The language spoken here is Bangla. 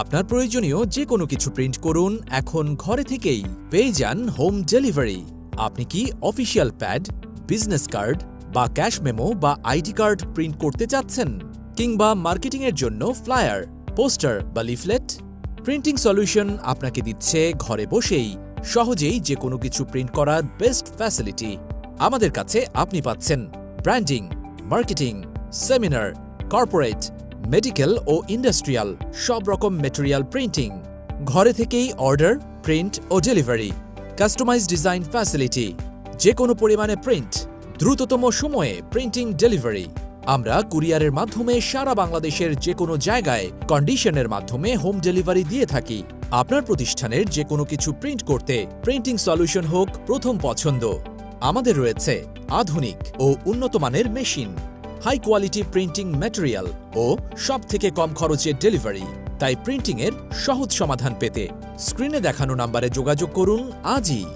আপনার প্রয়োজনীয় যে কোনো কিছু প্রিন্ট করুন, এখন ঘরে থেকেই পেয়ে যান হোম ডেলিভারি আপনি কি অফিসিয়াল প্যাড বিজনেস কার্ড বা ক্যাশ মেমো বা আইডি কার্ড প্রিন্ট করতে চাচ্ছেন? কিংবা মার্কেটিংয়ের জন্য ফ্লায়ার পোস্টার বা লিফলেট প্রিন্টিং সলিউশন আপনাকে দিচ্ছে ঘরে বসেই সহজেই যে কোনো কিছু প্রিন্ট করার বেস্ট ফ্যাসিলিটি আমাদের কাছে আপনি পাচ্ছেন branding marketing seminar corporate medical ও ইন্ডাস্ট্রিয়াল সব রকম মেটেরিয়াল প্রিন্টিং ঘরে থেকেই অর্ডার প্রিন্ট ও ডেলিভারি কাস্টমাইজ ডিজাইন ফ্যাসিলিটি যে কোনো পরিমাণে প্রিন্ট দ্রুততম সময়ে প্রিন্টিং ডেলিভারি আমরা কুরিয়ারের মাধ্যমে সারা বাংলাদেশের যে কোনো জায়গায় কন্ডিশনের মাধ্যমে হোম ডেলিভারি দিয়ে থাকি। আপনার প্রতিষ্ঠানের যে কোনো কিছু প্রিন্ট করতে প্রিন্টিং সলিউশন হোক প্রথম পছন্দ। আমাদের রয়েছে আধুনিক ও উন্নত মানের machine high quality printing material ও সব থেকে কম খরচে ডেলিভারি তাই প্রিন্টিংয়ের সহজ সমাধান পেতে স্ক্রিনে দেখানো নাম্বারে যোগাযোগ করুন আজই।